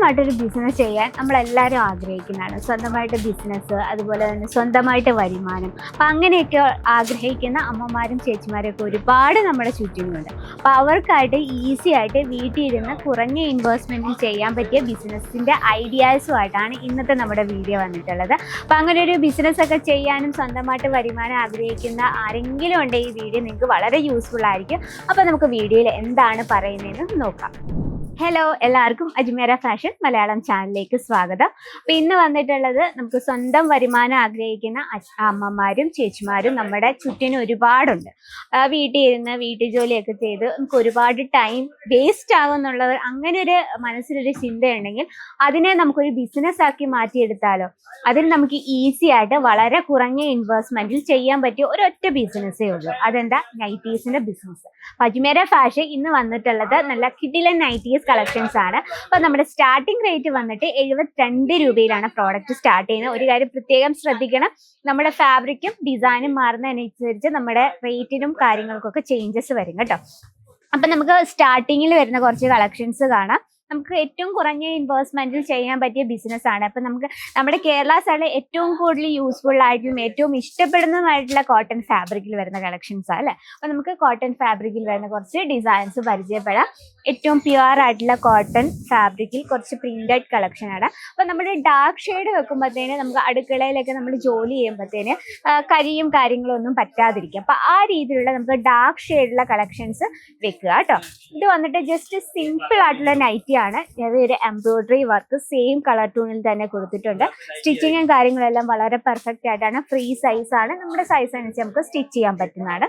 സ്വന്തമായിട്ടൊരു ബിസിനസ് ചെയ്യാൻ നമ്മളെല്ലാവരും ആഗ്രഹിക്കുന്നതാണ്. സ്വന്തമായിട്ട് ബിസിനസ് അതുപോലെ തന്നെ സ്വന്തമായിട്ട് വരുമാനം. അപ്പം അങ്ങനെയൊക്കെ ആഗ്രഹിക്കുന്ന അമ്മമാരും ചേച്ചിമാരൊക്കെ ഒരുപാട് നമ്മുടെ ചുറ്റിനുണ്ട് അപ്പോൾ അവർക്കായിട്ട് ഈസി ആയിട്ട് വീട്ടിൽ ഇരുന്ന് കുറഞ്ഞ ഇൻവെസ്റ്റ്മെന്റിൽ ചെയ്യാൻ പറ്റിയ ബിസിനസ്സിന്റെ ഐഡിയാസുമായിട്ടാണ് ഇന്നത്തെ നമ്മുടെ വീഡിയോ വന്നിട്ടുള്ളത്. അപ്പോൾ അങ്ങനെ ഒരു ബിസിനസ്സൊക്കെ ചെയ്യാനും സ്വന്തമായിട്ട് വരുമാനം ആഗ്രഹിക്കുന്ന ആരെങ്കിലും ഉണ്ടെങ്കിൽ ഈ വീഡിയോ നിങ്ങൾക്ക് വളരെ യൂസ്ഫുൾ ആയിരിക്കും. അപ്പോൾ നമുക്ക് വീഡിയോയിൽ എന്താണ് പറയുന്നതെന്ന് നോക്കാം. ഹലോ എല്ലാവർക്കും അജ്മേര ഫാഷൻ മലയാളം ചാനലിലേക്ക് സ്വാഗതം. അപ്പൊ ഇന്ന് വന്നിട്ടുള്ളത് നമുക്ക് സ്വന്തം വരുമാനം ആഗ്രഹിക്കുന്ന അമ്മമാരും ചേച്ചിമാരും നമ്മുടെ ചുറ്റിനും ഒരുപാടുണ്ട്. വീട്ടിൽ ഇരുന്ന് വീട്ടു ജോലിയൊക്കെ ചെയ്ത് നമുക്ക് ഒരുപാട് ടൈം വേസ്റ്റ് ആകും ഒരു- അങ്ങനെ ഒരു മനസ്സിലൊരു ചിന്തയുണ്ടെങ്കിൽ അതിനെ നമുക്കൊരു ബിസിനസ് ആക്കി മാറ്റിയെടുത്താലോ? അതിന് നമുക്ക് ഈസി ആയിട്ട് വളരെ കുറഞ്ഞ ഇൻവെസ്റ്റ്മെന്റിൽ ചെയ്യാൻ പറ്റിയ ഒരൊറ്റ ബിസിനസ്സേ ഉള്ളൂ. അതെന്താ? നൈറ്റീസിന്റെ ബിസിനസ് അജ്മേര ഫാഷൻ ഇന്ന് വന്നിട്ടുള്ളത് നല്ല കിഡിലൻ നൈറ്റീസ് കളക്ഷൻസ് ആണ്. അപ്പൊ നമ്മുടെ സ്റ്റാർട്ടിംഗ് റേറ്റ് വന്നിട്ട് എഴുപത്തിരണ്ട് രൂപയിലാണ് പ്രോഡക്റ്റ് സ്റ്റാർട്ട് ചെയ്യുന്നത്. ഒരു കാര്യം പ്രത്യേകം ശ്രദ്ധിക്കണം. നമ്മുടെ ഫാബ്രിക്കും ഡിസൈനും മാറുന്നതിനനുസരിച്ച് നമ്മുടെ റേറ്റിനും കാര്യങ്ങൾക്കൊക്കെ ചേഞ്ചസ് വരും കേട്ടോ. അപ്പൊ നമുക്ക് സ്റ്റാർട്ടിങ്ങിൽ വരുന്ന കുറച്ച് കളക്ഷൻസ് കാണാം. നമുക്ക് ഏറ്റവും കുറഞ്ഞ ഇൻവെസ്റ്റ്മെന്റിൽ ചെയ്യാൻ പറ്റിയ ബിസിനസ് ആണ്. അപ്പൊ നമുക്ക് നമ്മുടെ കേരള സ്ഥലം ഏറ്റവും കൂടുതൽ യൂസ്ഫുൾ ആയിട്ടും ഏറ്റവും ഇഷ്ടപ്പെടുന്നതുമായിട്ടുള്ള കോട്ടൺ ഫാബ്രിക്കിൽ വരുന്ന കളക്ഷൻസ് അല്ലേ? അപ്പൊ നമുക്ക് കോട്ടൺ ഫാബ്രിക്കിൽ വരുന്ന കുറച്ച് ഡിസൈൻസ് പരിചയപ്പെടാം. ഏറ്റവും പ്യുവർ ആയിട്ടുള്ള കോട്ടൺ ഫാബ്രിക്കിൽ കുറച്ച് പ്രിന്റഡ് കളക്ഷൻ ആണ്. അപ്പൊ നമ്മുടെ ഡാർക്ക് ഷെയ്ഡ് വെക്കുമ്പോഴത്തേന് നമുക്ക് അടുക്കളയിലൊക്കെ നമ്മൾ ജോലി ചെയ്യുമ്പോഴത്തേന് കരിയും കാര്യങ്ങളും ഒന്നും പറ്റാതിരിക്കും. അപ്പൊ ആ രീതിയിലുള്ള നമുക്ക് ഡാർക്ക് ഷെയ്ഡുള്ള കളക്ഷൻസ് വെക്കുക കേട്ടോ. ഇത് വന്നിട്ട് ജസ്റ്റ് സിമ്പിൾ ആയിട്ടുള്ള നൈറ്റി ആണ്. ഒരു എംബ്രോയിഡറി വർക്ക് സെയിം കളർ ടൂണിൽ തന്നെ കൊടുത്തിട്ടുണ്ട്. സ്റ്റിച്ചിങ്ങും കാര്യങ്ങളെല്ലാം വളരെ പെർഫെക്റ്റ് ആയിട്ടാണ്. ഫ്രീ സൈസ് ആണ്. നമ്മുടെ സൈസ് അനുസരിച്ച് നമുക്ക് സ്റ്റിച്ച് ചെയ്യാൻ പറ്റുന്നതാണ്.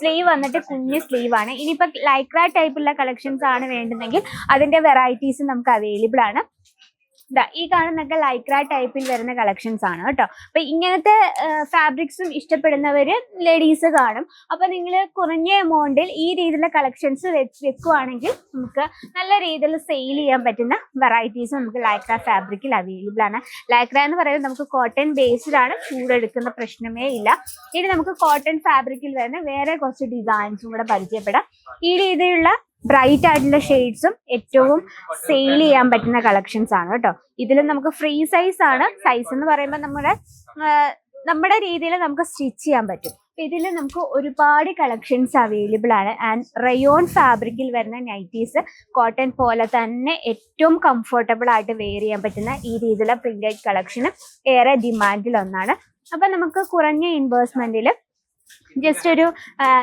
സ്ലീവ് വന്നിട്ട് കുഞ്ഞ് സ്ലീവ് ആണ്. ഇനിയിപ്പോൾ ലൈക്ര ടൈപ്പുള്ള കളക്ഷൻസ് ആണ് വേണ്ടുന്നെങ്കിൽ അതിന്റെ വെറൈറ്റീസ് നമുക്ക് അവൈലബിൾ ആണ്. ദാ ഈ കാണുന്നൊക്കെ ലൈക്ര ടൈപ്പിൽ വരുന്ന കളക്ഷൻസ് ആണ് കേട്ടോ. അപ്പൊ ഇങ്ങനത്തെ ഫാബ്രിക്സും ഇഷ്ടപ്പെടുന്നവര് ലേഡീസ് കാണും. അപ്പൊ നിങ്ങൾ കുറഞ്ഞ എമൗണ്ടിൽ ഈ രീതിയിലുള്ള കളക്ഷൻസ് വെക്കുവാണെങ്കിൽ നമുക്ക് നല്ല രീതിയിൽ സെയിൽ ചെയ്യാൻ പറ്റുന്ന വെറൈറ്റീസ് നമുക്ക് ലൈക്ര ഫാബ്രിക്കിൽ അവൈലബിൾ ആണ്. ലൈക്ര എന്ന് പറയുന്നത് നമുക്ക് കോട്ടൺ ബേസ്ഡ് ആണ് ചൂടെടുക്കുന്ന പ്രശ്നമേ ഇല്ല. ഇനി നമുക്ക് കോട്ടൺ ഫാബ്രിക്കിൽ വരുന്ന വേറെ കുറച്ച് ഡിസൈൻസും കൂടെ പരിചയപ്പെടാം. ഈ രീതിയിലുള്ള ബ്രൈറ്റ് ആയിട്ടുള്ള ഷെയ്ഡ്സും ഏറ്റവും സെയിൽ ചെയ്യാൻ പറ്റുന്ന കളക്ഷൻസ് ആണ് കേട്ടോ. ഇതിൽ നമുക്ക് ഫ്രീ സൈസ് ആണ്. സൈസ് എന്ന് പറയുമ്പോൾ നമ്മുടെ നമ്മുടെ രീതിയിൽ നമുക്ക് സ്റ്റിച്ച് ചെയ്യാൻ പറ്റും. ഇതിൽ നമുക്ക് ഒരുപാട് കളക്ഷൻസ് അവൈലബിൾ ആണ്. ആൻഡ് റയോൺ ഫാബ്രിക്കിൽ വരുന്ന നൈറ്റീസ് കോട്ടൺ പോലെ തന്നെ ഏറ്റവും കംഫർട്ടബിൾ ആയിട്ട് വെയർ ചെയ്യാൻ പറ്റുന്ന ഈ രീതിയിലുള്ള പ്രിന്റഡ് കളക്ഷനും ഏറെ ഡിമാൻഡിൽ ഒന്നാണ്. അപ്പം നമുക്ക് കുറഞ്ഞ ഇൻവെസ്റ്റ്മെന്റിൽ ജസ്റ്റ് ഒരു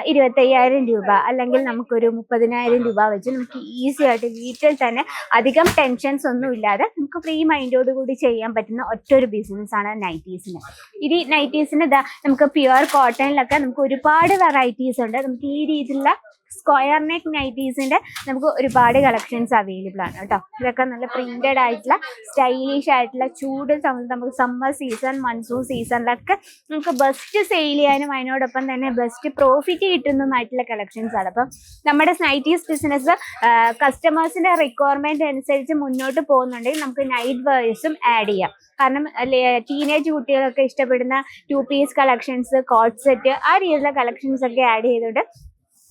ഇരുപത്തയ്യായിരം രൂപ അല്ലെങ്കിൽ നമുക്കൊരു മുപ്പതിനായിരം രൂപ വെച്ച് നമുക്ക് ഈസി ആയിട്ട് വീട്ടിൽ തന്നെ അധികം ടെൻഷൻസ് ഒന്നും ഇല്ലാതെ നമുക്ക് ഫ്രീ മൈൻഡോട് കൂടി ചെയ്യാൻ പറ്റുന്ന ഒറ്റൊരു ബിസിനസ് ആണ് നൈറ്റീസിന് ഇനി നൈറ്റീസിന് നമുക്ക് പ്യുവർ കോട്ടണിലൊക്കെ നമുക്ക് ഒരുപാട് വെറൈറ്റീസ് ഉണ്ട്. നമുക്ക് ഈ രീതിയിലുള്ള സ്ക്വയർ നെക്ക് നൈറ്റീസിന്റെ നമുക്ക് ഒരുപാട് കളക്ഷൻസ് അവൈലബിൾ ആണ് കേട്ടോ. ഇതൊക്കെ നല്ല പ്രിന്റഡ് ആയിട്ടുള്ള സ്റ്റൈലിഷ് ആയിട്ടുള്ള ചൂട് സമയത്ത് നമുക്ക് സമ്മർ സീസൺ മൺസൂൺ സീസണിലൊക്കെ നമുക്ക് ബെസ്റ്റ് സെയിൽ ചെയ്യാനും അതിനോടൊപ്പം തന്നെ ബെസ്റ്റ് പ്രോഫിറ്റ് കിട്ടുന്നതുമായിട്ടുള്ള കളക്ഷൻസ് ആണ്. അപ്പം നമ്മുടെ നൈറ്റീസ് ബിസിനസ് കസ്റ്റമേഴ്സിന്റെ റിക്വയർമെന്റ് അനുസരിച്ച് മുന്നോട്ട് പോകുന്നുണ്ടെങ്കിൽ നമുക്ക് നൈറ്റ് വേഴ്സും ആഡ് ചെയ്യാം. കാരണം ടീനേജ് കുട്ടികളൊക്കെ ഇഷ്ടപ്പെടുന്ന two piece collections coat set ആ രീതിയിലുള്ള കളക്ഷൻസ് ഒക്കെ ആഡ് ചെയ്തുകൊണ്ട്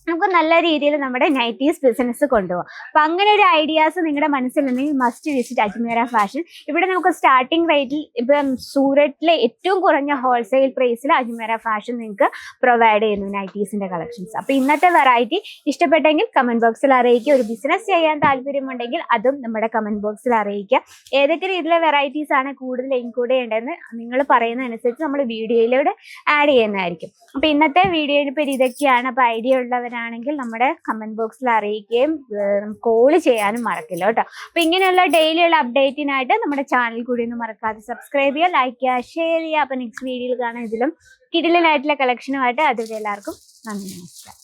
നമുക്ക് നല്ല രീതിയിൽ നമ്മുടെ നൈറ്റീസ് ബിസിനസ് കൊണ്ടുപോകാം അപ്പൊ അങ്ങനെ ഒരു ഐഡിയാസ് നിങ്ങളുടെ മനസ്സിലുണ്ടെങ്കിൽ മസ്റ്റ് വിസിറ്റ് അജ്മീറ ഫാഷൻ ഇവിടെ നമുക്ക് സ്റ്റാർട്ടിംഗ് റേറ്റിൽ ഇപ്പം സൂററ്റിലെ ഏറ്റവും കുറഞ്ഞ ഹോൾസെയിൽ പ്രൈസിൽ അജ്മീറ ഫാഷൻ നിങ്ങൾക്ക് പ്രൊവൈഡ് ചെയ്യുന്നു നൈറ്റീസിന്റെ കളക്ഷൻസ് അപ്പൊ ഇന്നത്തെ വെറൈറ്റി ഇഷ്ടപ്പെട്ടെങ്കിൽ കമന്റ് ബോക്സിൽ അറിയിക്കുക. ഒരു ബിസിനസ് ചെയ്യാൻ താല്പര്യമുണ്ടെങ്കിൽ അതും നമ്മുടെ കമന്റ് ബോക്സിൽ അറിയിക്കുക. ഏതൊക്കെ രീതിയിലെ വെറൈറ്റീസ് ആണ് കൂടുതൽ ഇൻക്ലൂഡ് ചെയ്യേണ്ടതെന്ന് നിങ്ങൾ പറയുന്നതനുസരിച്ച് നമ്മൾ വീഡിയോയിലൂടെ ആഡ് ചെയ്യുന്നതായിരിക്കും. അപ്പൊ ഇന്നത്തെ വീഡിയോയിൽ ഇപ്പോൾ ഇതൊക്കെയാണ്. അപ്പൊ ഐഡിയ ഉള്ളവരാണെങ്കിൽ നമ്മുടെ കമന്റ് ബോക്സിൽ അറിയിക്കുകയും കോൾ ചെയ്യാനും മറക്കില്ല കേട്ടോ. അപ്പൊ ഇങ്ങനെയുള്ള ഡെയിലിയുള്ള അപ്ഡേറ്റിനായിട്ട് നമ്മുടെ ചാനൽ കൂടി ഒന്നും മറക്കാതെ സബ്സ്ക്രൈബ് ചെയ്യുക ലൈക്ക് ചെയ്യുക ഷെയർ ചെയ്യുക. അപ്പൊ നെക്സ്റ്റ് വീഡിയോയിൽ കാണാൻ ഇതിലും കിടിലനായിട്ടുള്ള കളക്ഷനുമായിട്ട് അതുവരെ എല്ലാവർക്കും നന്ദി നമസ്കാരം.